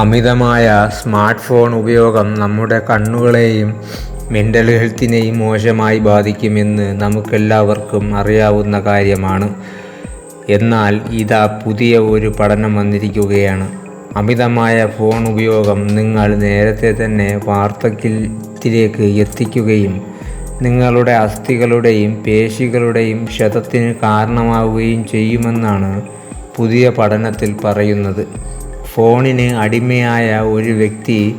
അമിതമായ smart phone ഉപയോഗം നമ്മുടെ കണ്ണുകളെയും മെന്റൽ ഹെൽത്തിനെയും മോശമായി ബാധിക്കുമെന്ന് നമുക്കെല്ലാവർക്കും അറിയാവുന്ന കാര്യമാണ്. എന്നാൽ ഇതാ പുതിയ ഒരു പഠനം വന്നിരിക്കുകയാണ്. അമിതമായ ഫോൺ ഉപയോഗം നിങ്ങൾ നേരത്തെ തന്നെ വാർദ്ധക്യത്തിലേക്ക് എത്തിക്കുകയും നിങ്ങളുടെ അസ്ഥികളുടെയും പേശികളുടെയും ക്ഷതത്തിന് കാരണമാവുകയും ചെയ്യുമെന്നാണ് പുതിയ പഠനത്തിൽ പറയുന്നത്. ഫോണിന് അടിമയായ ഒരു വ്യക്തി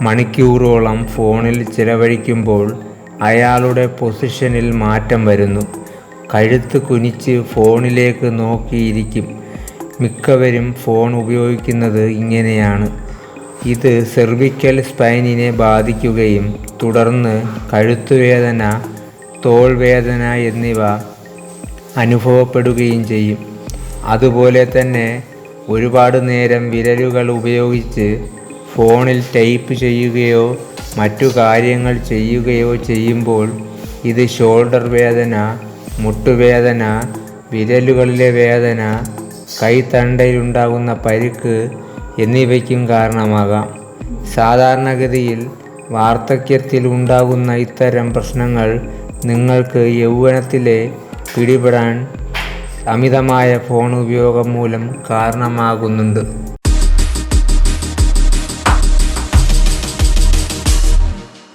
മണിക്കൂറോളം ഫോണിൽ ചിലവഴിക്കുമ്പോൾ അയാളുടെ പൊസിഷനിൽ മാറ്റം വരുന്നു. കഴുത്ത് കുനിച്ച് ഫോണിലേക്ക് നോക്കിയിരിക്കും. മിക്കവരും ഫോൺ ഉപയോഗിക്കുന്നത് ഇങ്ങനെയാണ്. ഇത് സെർവിക്കൽ സ്പൈനിനെ ബാധിക്കുകയും തുടർന്ന് കഴുത്തുവേദന തോൾവേദന എന്നിവ അനുഭവപ്പെടുകയും ചെയ്യും. അതുപോലെ തന്നെ ഒരുപാട് നേരം വിരലുകൾ ഉപയോഗിച്ച് ഫോണിൽ ടൈപ്പ് ചെയ്യുകയോ മറ്റു കാര്യങ്ങൾ ചെയ്യുകയോ ചെയ്യുമ്പോൾ ഇത് ഷോൾഡർ വേദന മുട്ടുവേദന വിരലുകളിലെ വേദന കൈത്തണ്ടയിലുണ്ടാകുന്ന പരിക്ക് എന്നിവയ്ക്കും കാരണമാകാം. സാധാരണഗതിയിൽ വാർദ്ധക്യത്തിൽ ഉണ്ടാകുന്ന ഇത്തരം പ്രശ്നങ്ങൾ നിങ്ങൾക്ക് യൗവനത്തിലെ പിടിപെടാൻ അമിതമായ ഫോൺ ഉപയോഗം മൂലം കാരണമാകുന്നുണ്ട്.